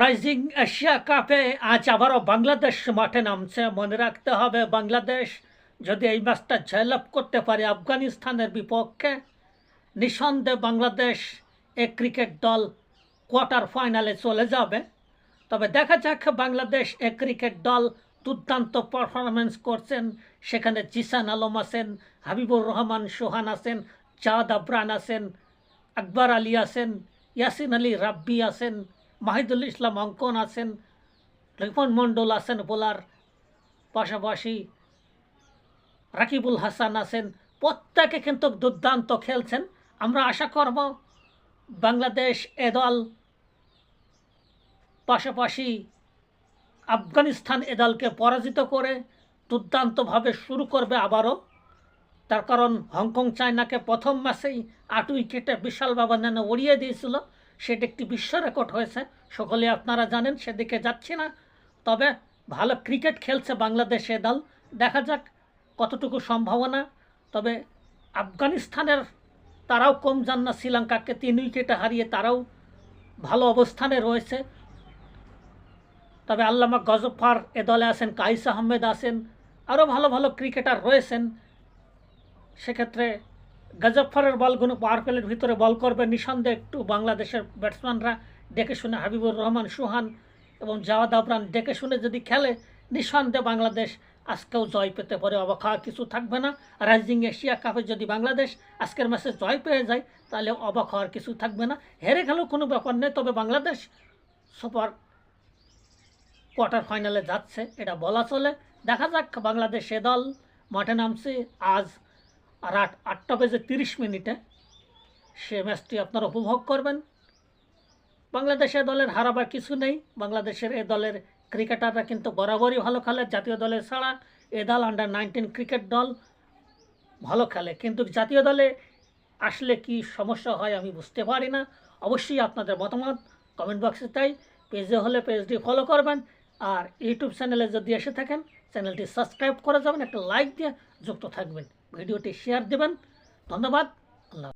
Rising Asia কাপে আজ আবারও বাংলাদেশ মাঠে নামছে। মনে রাখতে হবে, বাংলাদেশ যদি এই ম্যাচটা জয়লাভ করতে পারে আফগানিস্তানের বিপক্ষে, নিঃসন্দেহে বাংলাদেশ এ ক্রিকেট দল কোয়ার্টার ফাইনালে চলে যাবে। তবে দেখা যাক, বাংলাদেশ এ ক্রিকেট দল দুর্দান্ত পারফরমেন্স করছেন। সেখানে জিসান আলম আছেন, হাবিবুর রহমান সোহান আছেন জাদ আবরান আছেন, আকবর আলী আছেন, ইয়াসিন আলী রাব্বি আছেন মাহিদুল ইসলাম অঙ্কন আছেন রিপন মণ্ডল আছেন বোলার পাশাপাশি রাকিবুল হাসান আছেন। প্রত্যেকে কিন্তু দুর্দান্ত খেলছেন। আমরা আশা করব বাংলাদেশ এ দল, পাশাপাশি আফগানিস্তান এ দলকে পরাজিত করে দুর্দান্তভাবে শুরু করবে আবারও। তার কারণ হংকং চায়নাকে প্রথম ম্যাচেই আট উইকেটে বিশাল ব্যবধানে উড়িয়ে দিয়েছিল। সেটা একটি বিশ্ব রেকর্ড হয়েছে। সকলে আপনারা জানেন, সেদিকে যাচ্ছি না। তবে ভালো ক্রিকেট খেলছে বাংলাদেশ দল। দেখা যাক কতটুকু সম্ভাবনা। তবে আফগানিস্তানের তারাও কম যান না, শ্রীলঙ্কাকে তিন উইকেটে হারিয়ে তারাও ভালো অবস্থানে রয়েছে। তবে আল্লামা গজফার এ দলে আছেন, কাইস আহমেদ আছেন, আরও ভালো ভালো ক্রিকেটার রয়েছেন। সেক্ষেত্রে গজফরের বলগুলো পাওয়ার প্লের ভিতরে বল করবে নিঃসন্দেহে একটু বাংলাদেশের ব্যাটসম্যানরা। দেখে শুনে হাবিবুর রহমান, সুহান এবং জাওয়াদ আবরান দেখে শুনে যদি খেলে, নিঃসন্দেহে বাংলাদেশ আজকেও জয় পেতে পারে। অবাক কিছু থাকবে না। রাইজিং এশিয়া কাপে যদি বাংলাদেশ আজকের ম্যাচে জয় পেয়ে যায়, তাহলে অবাক হওয়ার কিছু থাকবে না। হেরে গেলেও কোনো ব্যাপার নেই, তবে বাংলাদেশ সুপার কোয়ার্টার ফাইনালে যাচ্ছে, এটা বলা চলে। দেখা যাক বাংলাদেশ এ দল মাঠে নামছে। আজ রাত আটটা বেজে তিরিশ মিনিটে সে ম্যাচটি আপনারা উপভোগ করবেন। বাংলাদেশের দলের হারাবার কিছু নেই। বাংলাদেশের এ দলের ক্রিকেটাররা কিন্তু বরাবরই ভালো খেলে। জাতীয় দলের ছাড়া এ দল আন্ডার নাইনটিন ক্রিকেট দল ভালো খেলে। কিন্তু জাতীয় দলে আসলে কি সমস্যা হয় আমি বুঝতে পারি না। অবশ্যই আপনাদের মতামত কমেন্ট বক্সে তাই। পেজে হলে পেজটি ফলো করবেন। আর ইউটিউব চ্যানেলে যদি এসে থাকেন চ্যানেলটি সাবস্ক্রাইব করে যাবেন। একটা লাইক দিয়ে যুক্ত থাকবেন। ভিডিওটি শেয়ার দেবেন ধন্যবাদ আল্লাহ।